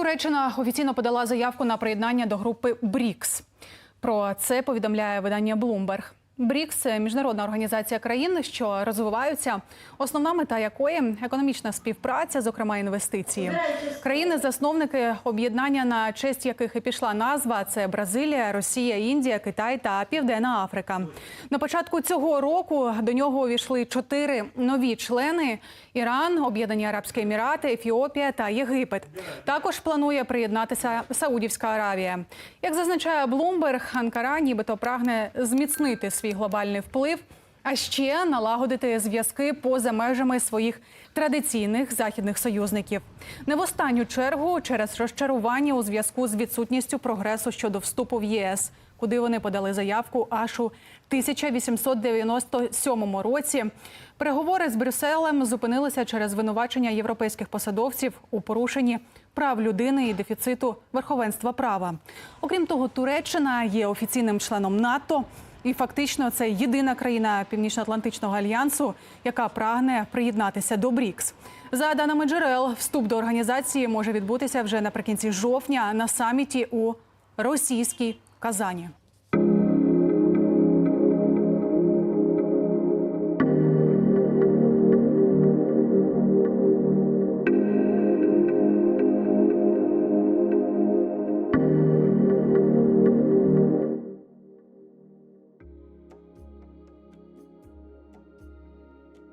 Туреччина офіційно подала заявку на приєднання до групи БРІКС. Про це повідомляє видання Bloomberg. БРІКС міжнародна організація країн, що розвиваються, основна мета якої економічна співпраця, зокрема інвестиції. Країни-засновники об'єднання, на честь яких і пішла назва, це Бразилія, Росія, Індія, Китай та Південна Африка. На початку цього року до нього увійшли чотири нові члени: Іран, Об'єднані Арабські Емірати, Ефіопія та Єгипет. Також планує приєднатися Саудівська Аравія. Як зазначає Bloomberg, Анкара нібито прагне зміцнити свій глобальний вплив. А ще налагодити зв'язки поза межами своїх традиційних західних союзників. Не в останню чергу через розчарування у зв'язку з відсутністю прогресу щодо вступу в ЄС, куди вони подали заявку аж у 1897 році. Переговори з Брюсселем зупинилися через звинувачення європейських посадовців у порушенні прав людини і дефіциту верховенства права. Окрім того, Туреччина є офіційним членом НАТО. І фактично це єдина країна Північно-Атлантичного альянсу, яка прагне приєднатися до БРІКС. За даними джерел, вступ до організації може відбутися вже наприкінці жовтня на саміті у російській Казані.